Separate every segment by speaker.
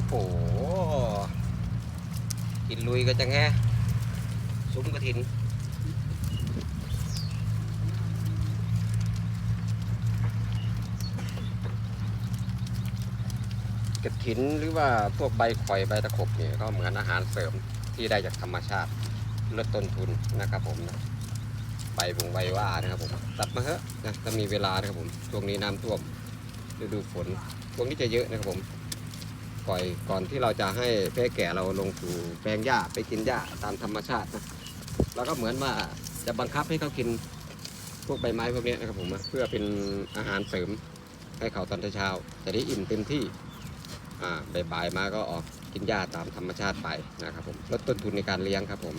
Speaker 1: อ้โห กินลุยก็จะแง่ซุ้มกระถินกระถินหรือว่าพวกใบข่อยใบตะขบเนี่ยก็เหมือนอาหารเสริมที่ได้จากธรรมชาติลดต้นทุนนะครับผมนะใบบงใบว่านะครับผมตัดมาเถอะนะถ้ามีเวลานะครับผมช่วงนี้น้ำท่วมฤดูฝนพวกนี้จะเยอะนะครับผม ปล่อยก่อนที่เราจะให้แพะแก่เราลงสู่แปลงหญ้าไปกินหญ้าตามธรรมชาตินะเราก็เหมือนว่าจะบังคับให้เขากินพวกใบไม้พวกนี้นะครับผมเพื่อเป็นอาหารเสริมให้เขาตอนเช้าจะได้อิ่มเต็มที่อ่าบ่ายๆมาก็ออกกินหญ้าตามธรรมชาติไปนะครับผมลดต้นทุนในการเลี้ยงครับผม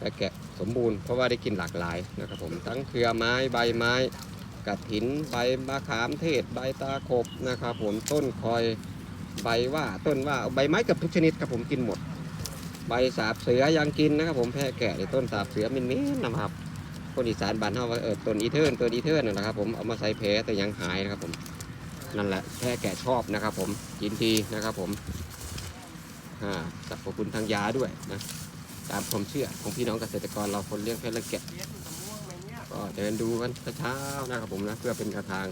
Speaker 1: และแกะสมบูรณ์เพราะว่าได้กินหลากหลายนะครับผมทั้งเครือไม้ใบไม้กระถินใบมะขามเทศใบตาขบนะครับผมต้นคอย ใบว่าต้นว่าใบไม้เกับทุกชนิดครับผมกินหมด ใบสาบเสือยังกินนะครับผมแพะแกะในต้นสาบเสือมินมินนะครับคนอีสานบ้านเฮาว่าเออต้นอีเทิร์นต้นอีเทิร์นนะครับผมเอามาใส่แผลแต่ยังหายนะครับผมนั่นแหละแค่แก่ชอบนะครับผมกินทีนะครับผมอ่าสรรพคุณทางยาด้วยนะตามความเชื่อของพี่น้องเกษตรกรเราคนเลี้ยงแพะและแกะก็เดินดูกันเช้านะครับผมนะเพื่อเป็นกระทาง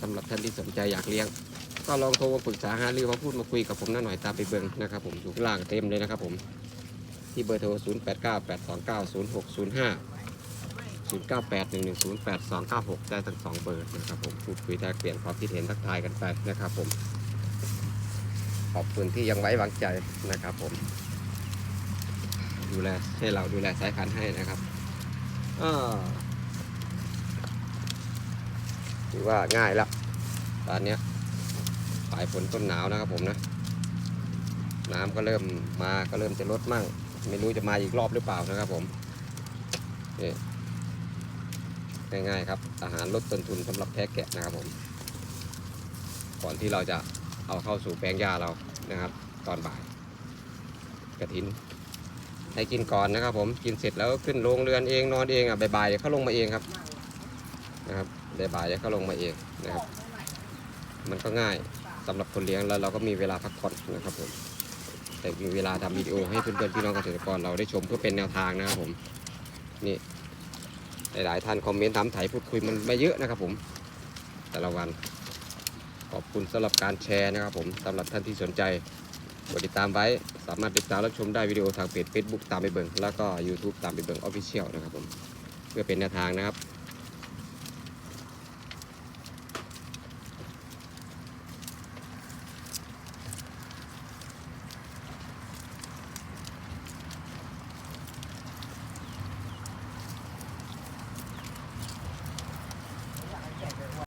Speaker 1: สำหรับท่านที่สนใจอยากเลี้ยง ก็ลองโทรมาปรึกษาหารือมาพูดมาคุยกับผมหน่อยตามไปเบิ่งนะครับผมอยู่ข้างล่างเต็มเลยนะครับผมที่เบอร์โทร 0 8 9 8 2 9 0 6 0 5 0 9 8 1 1 0 8 2 9 6 ได้ทั้งสองเบอร์นะครับผมพูดคุยได้เปลี่ยนความคิดเห็นทักทายกันไปนะครับผม ขอบคุณที่ยังไว้วางใจนะครับผม ดูแลให้เราดูแลสายพันธุ์ให้นะครับอ่าถือว่าง่ายแล้วตอนเนี้ ยปลายฝนต้นหนาวนะครับผมนะ น้ำก็เริ่มมาก็เริ่มจะลดมั่ง ไม่รู้จะมาอีกรอบหรือเปล่านะครับผมนี่ง่ายๆครับอาหารลดต้นทุนสำหรับแพะแกะนะครับผม ก่อนที่เราจะเอาเข้าสู่แปลงหญ้าเรานะครับ ตอนบ่ายกระถิน ให้กินก่อนนะครับ ผมกินเสร็จแล้วขึ้นโรงเรือนเองนอนเองอะบ่ายๆเขาลงมาเองครับนะครับบ่ายๆเขาลงมาเองนะครับ มันก็ง่าย สำหรับคนเลี้ยงแล้วเราก็มีเวลาพักผ่อนนะครับผมแต่มีเวลาทำวิดีโอให้เพื่อนๆพี่น้องเกษตรกรเราได้ชมเพื่อเป็นแนวทางนะครับผมนี่หลายๆท่านคอมเมนต์ถามไถ่ายพูดคุยมันไม่เยอะนะครับผมแต่ละวันขอบคุณสำหรับการแชร์นะครับผมสำหรับท่านที่สนใจกดติดตามไว้สามารถติดตามรับชมได้วิดีโอทางเพจ Facebook ตามไปเบิ่งแล้วก็ YouTube ตามไปเบิ่ง Official นะครับผมเพื่อเป็นแนวทางนะครับ